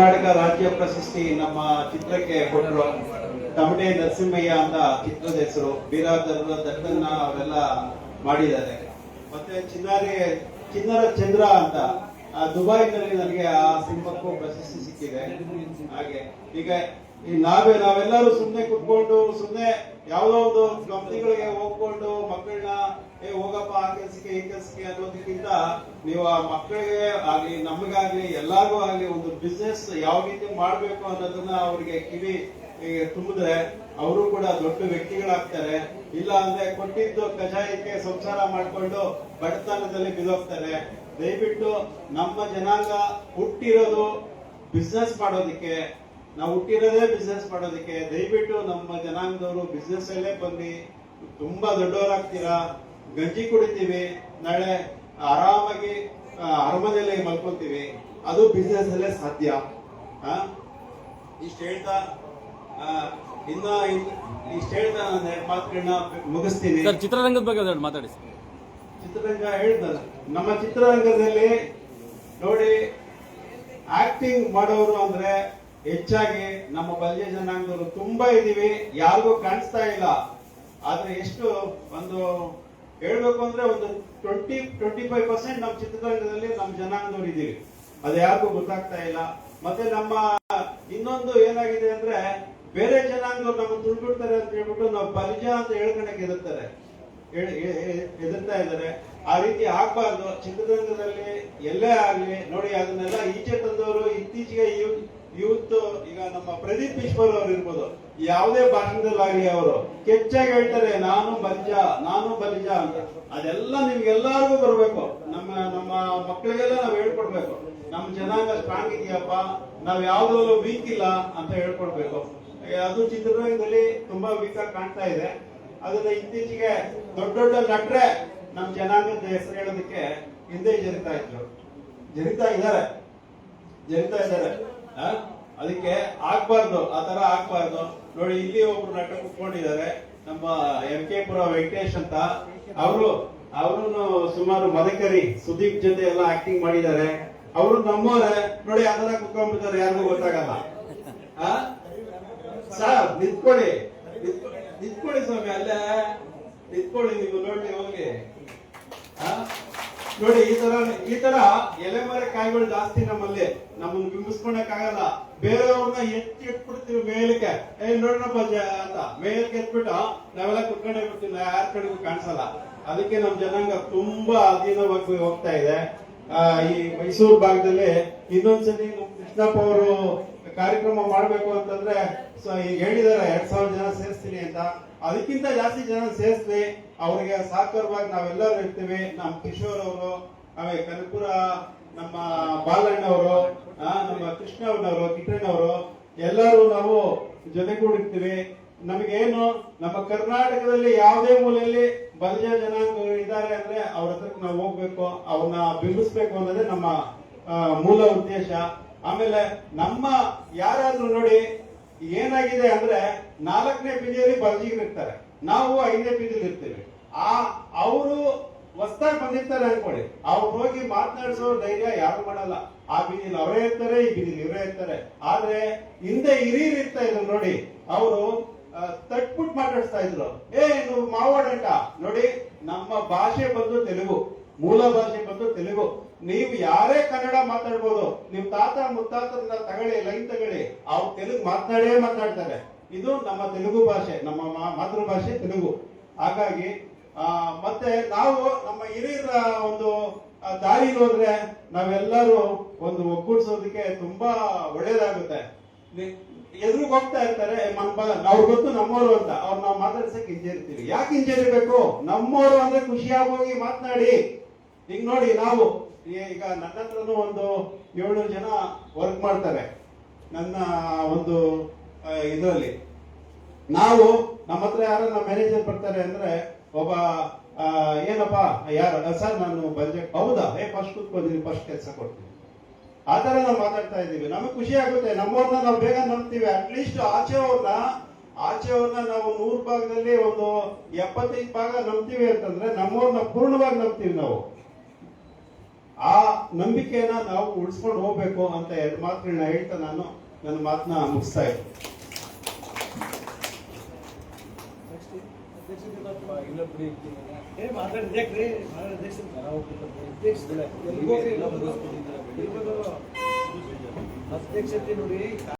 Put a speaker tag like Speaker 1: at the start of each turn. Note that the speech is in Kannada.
Speaker 1: ಕರ್ನಾಟಕ ರಾಜ್ಯ ಪ್ರಶಸ್ತಿ ನಮ್ಮ ಚಿತ್ರಕ್ಕೆ ಕೊಟ್ಟರು ತಮಟೆ ನರಸಿಂಹಯ್ಯ ಅಂತ ಚಿತ್ರದ ಹೆಸರು. ಬೀರಾದರ ದಟ್ಟನ್ನ ಅವರೆಲ್ಲ ಮಾಡಿದ್ದಾರೆ. ಮತ್ತೆ ಚಿನ್ನಾರಿ, ಚಿನ್ನರ ಚಂದ್ರ ಅಂತ. ದುಬೈನಲ್ಲಿ ನನಗೆ ಆ ಸಿನಿಮಾಕ್ಕೂ ಪ್ರಶಸ್ತಿ ಸಿಕ್ಕಿದೆ. ಹಾಗೆ. ಈಗ ಈ ನಾವೇ, ನಾವೆಲ್ಲರೂ ಸುಮ್ಮನೆ ಕುತ್ಕೊಂಡು ಸುಮ್ಮನೆ ಯಾವುದೋ ಒಂದು ಕಂಪ್ನಿಗಳಿಗೆ ಹೋಗ್ಕೊಂಡು ಮಕ್ಕಳನ್ನ, ಏ, ಹೋಗಪ್ಪ, ಆ ಕೆಲ್ಸಕ್ಕೆ, ಈ ಕೆಲ್ಸಕ್ಕೆ ಅನ್ನೋದಕ್ಕಿಂತ ನೀವು ಆ ಮಕ್ಕಳಿಗೆ ಆಗ್ಲಿ, ನಮಗಾಗ್ಲಿ, ಎಲ್ಲಾರ್ಗೂ ಆಗ್ಲಿ ಒಂದು ಬಿಸ್ನೆಸ್ ಯಾವ ರೀತಿ ಮಾಡ್ಬೇಕು ಅನ್ನೋದನ್ನ ಅವ್ರಿಗೆ ಕಿವಿ ತುಂಬಿದ್ರೆ ಅವರು ಕೂಡ ದೊಡ್ಡ ವ್ಯಕ್ತಿಗಳಾಗ್ತಾರೆ. ಇಲ್ಲ ಅಂದ್ರೆ ಕೊಟ್ಟಿದ್ದು ಕಜಾಯಕ್ಕೆ ಸಂಸಾರ ಮಾಡ್ಕೊಂಡು ಬಡತನದಲ್ಲಿ ಬಿದೋಗ್ತಾರೆ ದಯವಿಟ್ಟು ನಮ್ಮ ಜನಾಂಗ ಹುಟ್ಟಿರೋದು ಬಿಸ್ನೆಸ್ ಮಾಡೋದಕ್ಕೆ. ನಾವು ಹುಟ್ಟಿರೋದೇ ಬಿಸ್ನೆಸ್ ಮಾಡೋದಕ್ಕೆ. ದಯವಿಟ್ಟು ನಮ್ಮ ಜನಾಂಗದವರು ಬಿಸ್ನೆಸ್ ಅಲ್ಲೇ ಬನ್ನಿ. ತುಂಬಾ ದೊಡ್ಡವರಾಗ್ತೀರಾ? ಗಂಜಿ ಕುಡಿತೀವಿ. ನಾಳೆ ಆರಾಮಾಗಿ ಅರಮನೆಯಲ್ಲಿ ಮಲ್ಕೊತೀವಿ ಅದು ಬಿಸ್ನೆಸ್ ಅಲ್ಲೇ ಸಾಧ್ಯ? ಇಷ್ಟು ಹೇಳ್ತಾ ಇನ್ನ ಇಷ್ಟ ಹೇಳ್ತಾ ನಾನು ಎರಡು ಮಾತುಗಳನ್ನ ಮುಗಿಸ್ತೀನಿ.
Speaker 2: ಚಿತ್ರರಂಗದ ಬಗ್ಗೆ ಒಂದೆರಡು ಮಾತಾಡಿ
Speaker 1: ಚಿತ್ರರಂಗ ಹೇಳ್ತಾರೆ ನಮ್ಮ ಚಿತ್ರರಂಗದಲ್ಲಿ ನೋಡಿ ಆಕ್ಟಿಂಗ್ ಮಾಡೋರು ಅಂದ್ರೆ ಹೆಚ್ಚಾಗಿ ನಮ್ಮ ಬಲ್ಯ ಜನಾಂಗದವರು ತುಂಬಾ ಇದೀವಿ ಯಾರಿಗೂ ಕಾಣಿಸ್ತಾ ಇಲ್ಲ. ಆದ್ರೆ ಎಷ್ಟು ಒಂದು ಹೇಳ್ಬೇಕು ಅಂದ್ರೆ ಒಂದು ಟ್ವೆಂಟಿ ಟ್ವೆಂಟಿ ಫೈವ್ ಪರ್ಸೆಂಟ್ ನಮ್ಮ ಚಿತ್ರರಂಗದಲ್ಲಿ ನಮ್ಮ ಜನಾಂಗದವ್ರು ಇದೀವಿ ಅದು ಯಾರಿಗೂ ಗೊತ್ತಾಗ್ತಾ ಇಲ್ಲ. ಮತ್ತೆ ನಮ್ಮ ಇನ್ನೊಂದು ಏನಾಗಿದೆ ಅಂದ್ರೆ ಬೇರೆ ಜನಾಂಗದವ್ರು ನಮ್ಮ ತುಳ್ಬಿಡ್ತಾರೆ ಅಂತ ಹೇಳ್ಬಿಟ್ಟು ನಾವು ಬಲಿಜ ಅಂತ ಹೇಳ್ಕೊಳಕ್ಕೆ ಎದುರ್ತಾರೆ ಎದುರ್ತಾ ಇದ್ದಾರೆ. ಆ ರೀತಿ ಆಗ್ಬಾರ್ದು. ಚಿತ್ರರಂಗದಲ್ಲಿ ಎಲ್ಲೇ ಆಗ್ಲಿ, ನೋಡಿ ಅದನ್ನೆಲ್ಲ ಈಚೆ ತಂದವರು, ಇತ್ತೀಚೆಗೆ ಯೂತ್ ಈಗ ನಮ್ಮ ಪ್ರದೀಪ್ ಈಶ್ವರ್ ಅವರು ಇರ್ಬೋದು, ಯಾವುದೇ ಭಾಷಣದಲ್ಲಾಗಲಿ ಅವರು, ಕೆಚ್ಚಾಗಿ ಹೇಳ್ತಾರೆ, ನಾನು ಬಲಿಜ ನಾನು ಬಲಿಜ ಅಂತ. ಅದೆಲ್ಲ ನಿಮ್ಗೆಲ್ಲರಿಗೂ ಬರ್ಬೇಕು. ನಮ್ಮ ನಮ್ಮ ಮಕ್ಕಳಿಗೆಲ್ಲ ನಾವು ಹೇಳ್ಕೊಡ್ಬೇಕು. ನಮ್ಮ ಜನಾಂಗ ಸ್ಟ್ರಾಂಗ್ ಇದೆಯಪ್ಪ, ನಾವ್ ಯಾವ್ದ್ರಲ್ಲೂ ವೀಕ್ ಇಲ್ಲ ಅಂತ ಹೇಳ್ಕೊಡ್ಬೇಕು. ಅದು ಚಿತ್ರರಂಗದಲ್ಲಿ ತುಂಬಾ ವೀಕ್ ಆಗಿ ಕಾಣ್ತಾ ಇದೆ. ಅದನ್ನ ಇತ್ತೀಚೆಗೆ ದೊಡ್ಡ ದೊಡ್ಡ ನಟ್ರೆ ನಮ್ಮ ಜನಾಂಗದ ಹೆಸರು ಹೇಳೋದಕ್ಕೆ ಹಿಂದೆ ಜರಿತಾ ಇದ್ರು. ಜರಿತಾ ಇದ್ದಾರೆ. ಜರಿತಾ ಇದ್ದಾರೆ? ಅದಕ್ಕೆ ಆಗ್ಬಾರ್ದು, ಆ ತರ ಆಗ್ಬಾರ್ದು. ನೋಡಿ, ಇಲ್ಲಿ ಒಬ್ರು ನಟ ಕುತ್ಕೊಂಡಿದ್ದಾರೆ, ನಮ್ಮ ಎಂ ಕೆ ಪುರ ವೆಂಕಟೇಶ್ ಅಂತ. ಅವರು ಅವರು ಸುಮಾರು ಮದಕರಿ, ಸುದೀಪ್ ಜೊತೆ ಎಲ್ಲ ಆಕ್ಟಿಂಗ್ ಮಾಡಿದ್ದಾರೆ. ಅವರು ನಮ್ಮವರೇ. ನೋಡಿ ತರ ಕುತ್ಕೊಂಡ್ಬಿಡ್ತಾರೆ ಯಾರಿಗೂ ಗೊತ್ತಾಗಲ್ಲ? ಸರ್, ನಿಂತ್ಕೊಳ್ಳಿ. ನಿಂತ್ಕೊ- ನಿಂತ್ಕೊಳ್ಳಿ ಸ್ವಾಮಿ, ಅಲ್ಲೇ. ನಿಂತ್ಕೊಳ್ಳಿ, ನೀವು ನೋಡಿ, ಹೋಗಿ? ನೋಡಿ, ಈ ತರ ಈ ತರ ಎಲೆಮರೆ ಕಾಯಿಗಳು ಜಾಸ್ತಿ ನಮ್ಮಲ್ಲಿ. ನಮ್ಮನ್ನು ಬಿಂಬಿಸ್ಕೊಳಕ್ ಆಗಲ್ಲ. ಬೇರೆಯವ್ರನ್ನ ಎತ್ತಿ ಎತ್ಬಿಡ್ತೀವಿ ಮೇಲಕ್ಕೆ. ಏ, ನೋಡ್ರಪ್ಪ ಅಂತ. ಮೇಲಕ್ಕೆ ಎತ್ಬಿಟ್ಟು ನಾವೆಲ್ಲ ಕುತ್ಕೊಂಡೇ ಬಿಡ್ತೀವಿ. ಯಾರ ಕಡೆಗೂ ಕಾಣಿಸಲ್ಲ. ಅದಕ್ಕೆ ನಮ್ ಜನಾಂಗ ತುಂಬಾ ಅಧೀನವಾಗಿ ಹೋಗ್ತಾ ಇದೆ. ಈ ಮೈಸೂರು ಭಾಗದಲ್ಲಿ ಇನ್ನೊಂದ್ಸಲಿ ನಮ್ ಕೃಷ್ಣಪ್ಪ ಅವರು ಕಾರ್ಯಕ್ರಮ ಮಾಡಬೇಕು ಅಂತಂದ್ರೆ ಈಗ ಹೇಳಿದಾರೆ ಎರಡ್ ಸಾವಿರ ಜನ ಸೇರಿಸ್ತೀನಿ ಅಂತ. ಅದಕ್ಕಿಂತ ಜಾಸ್ತಿ ಜನ ಸೇರಿಸ್ಲಿ ಅವರಿಗೆ ಸಹಕಾರವಾಗಿ ನಾವೆಲ್ಲರೂ ಇರ್ತೀವಿ. ನಮ್ಮ ಕಿಶೋರ್ ಅವರು, ಆಮೇಲೆ ಕನಕಪುರ ನಮ್ಮ ಬಾಲಣ್ಣವರು ನಮ್ಮ ಕೃಷ್ಣವ್ನವರು ಕಿಟ್ಟಣ್ಣವರು ಎಲ್ಲರೂ ನಾವು ಜೊತೆಗೂಡಿರ್ತೀವಿ. ನಮಗೇನು, ನಮ್ಮ ಕರ್ನಾಟಕದಲ್ಲಿ ಯಾವುದೇ ಮೂಲೆಯಲ್ಲಿ ಬಲಿಜ ಜನಾಂಗ ಇದ್ದಾರೆ ಅಂದ್ರೆ ಅವ್ರ ಹತ್ರಕ್ಕೆ ನಾವು ಹೋಗ್ಬೇಕು, ಅವ್ರನ್ನ ಬಿಂಬಿಸ್ಬೇಕು ಅನ್ನೋದೇ ನಮ್ಮ ಮೂಲ ಉದ್ದೇಶ. ಆಮೇಲೆ ನಮ್ಮ ಯಾರಾದ್ರೂ ನೋಡಿ ಏನಾಗಿದೆ ಅಂದ್ರೆ ನಾಲ್ಕನೇ ಬಲ್ಜಿಗರು ಇರ್ತಾರೆ. ನಾವು ಐದನೇ ಪಿಜಿಲಿ ಇರ್ತೀವಿ. ಆ, ಅವರು ಹೊಸ್ದಾಗಿ ಬಂದಿರ್ತಾರೆ ಅನ್ಕೊಳ್ಳಿ. ಅವ್ರು ಹೋಗಿ ಮಾತನಾಡಿಸೋ ಧೈರ್ಯ ಯಾರು ಮಾಡಲ್ಲ. ಆ ಬೀದಿಲಿ ಅವರೇ ಇರ್ತಾರೆ, ಈ ಬೀದಿಲಿ ಇವರೇ ಇರ್ತಾರೆ. ಆದ್ರೆ ಹಿಂದೆ ಹಿರಿಯರು ಇರ್ತಾ ಇದ್ರು ನೋಡಿ, ಅವರು ತಟ್ಬಿಟ್ಟು ಮಾತಾಡಿಸ್ತಾ ಇದ್ರು ಏ ನೀವು ಮಾವಾಡಂಟ ನೋಡಿ ನಮ್ಮ ಭಾಷೆ ಬಂದು ತೆಲುಗು. ಮೂಲ ಭಾಷೆ ಬಂದು ತೆಲುಗು. ನೀವು ಯಾರೇ ಕನ್ನಡ ಮಾತಾಡ್ಬೋದು ನಿಮ್ ತಾತ ಮುತ್ತಾತರನ್ನ ತಗೊಳ್ಳಿ ಲೈನ್ ತಗೊಳ್ಳಿ. ಅವ್ರು ತೆಲುಗು ಮಾತನಾಡೇ ಮಾತಾಡ್ತಾರೆ ಇದು ನಮ್ಮ ತೆಲುಗು ಭಾಷೆ ನಮ್ಮ ಮಾತೃಭಾಷೆ ತೆಲುಗು. ಹಾಗಾಗಿ ಆ, ಮತ್ತೆ ನಾವು ನಮ್ಮ ಹಿರಿಯರ ಒಂದು ದಾರಿ ಹೋದ್ರೆ ನಾವೆಲ್ಲರೂ ಒಂದು ಒಗ್ಗೂಡಿಸೋದಕ್ಕೆ ತುಂಬಾ ಒಳ್ಳೇದಾಗುತ್ತೆ. ಎದುರಿಗೆ ಹೋಗ್ತಾ ಇರ್ತಾರೆ ಅವ್ರು ಗೊತ್ತು ನಮ್ಮವರು ಅಂತ. ಅವ್ರು ನಾವು ಮಾತಾಡ್ಸಕ್ ಹಿಂಜರಿತೀವಿ ಯಾಕೆ ಹಿಂಜರಿಬೇಕು? ನಮ್ಮವರು ಅಂದ್ರೆ ಖುಷಿಯಾಗಿ ಹೋಗಿ ಮಾತನಾಡಿ. ಈಗ ನೋಡಿ ನಾವು ಈಗ ನನ್ನ ಹತ್ರನೂ ಒಂದು ಏಳು ಜನ ವರ್ಕ್ ಮಾಡ್ತಾರೆ. ನನ್ನ ಒಂದು ಇದರಲ್ಲಿ. ನಾವು, ನಮ್ಮ ಹತ್ರ ಯಾರ ನಮ್ಮ ಮ್ಯಾನೇಜರ್ ಬರ್ತಾರೆ ಅಂದ್ರೆ, ಒಬ್ಬ ಏನಪ್ಪ, ಯಾರು ಸರ್, ನಾನು ಬಂದೆ. ಹೌದಾ? ಏ ಫಸ್ಟ್ ಕೂತ್ಕೊಂಡಿದ್ದೀನಿ ಫಸ್ಟ್ ಕೆಲಸ ಕೊಡ್ತೀನಿ. ಆ ತರ ನಾವು ಮಾತಾಡ್ತಾ ಇದ್ದೀವಿ. ನಮಗೆ ಖುಷಿ ಆಗುತ್ತೆ. ನಮ್ಮವ್ರನ್ನ ನಾವು ಬೇಗ ನಂಬ್ತೀವಿ. ಅಟ್ಲೀಸ್ಟ್ ಆಚೆಯವ್ರನ್ನ ಆಚೆಯವ್ರನ್ನ ನಾವು ನೂರು ಭಾಗದಲ್ಲಿ ಒಂದು ಎಪ್ಪತ್ತೈದು ಭಾಗ ನಂಬ್ತೀವಿ ಅಂತಂದ್ರೆ ನಮ್ಮವ್ರನ್ನ ಪೂರ್ಣವಾಗಿ ನಂಬ್ತೀವಿ ನಾವು. ಆ ನಂಬಿಕೆಯನ್ನ ನಾವು ಉಳಿಸ್ಕೊಂಡು ಹೋಗ್ಬೇಕು ಅಂತ ಎರಡು ಮಾತುಗಳನ್ನ ಹೇಳ್ತಾ ನಾನು ನನ್ನ ಮಾತನ್ನ ಮುಗಿಸ್ತಾ ಇದ್ದೀನಿ.
Speaker 3: ಏ ಮಾತಾಡಿದ್ಯಾಕ್ರಿ ಅಧ್ಯಕ್ಷತೆ ನೋಡಿ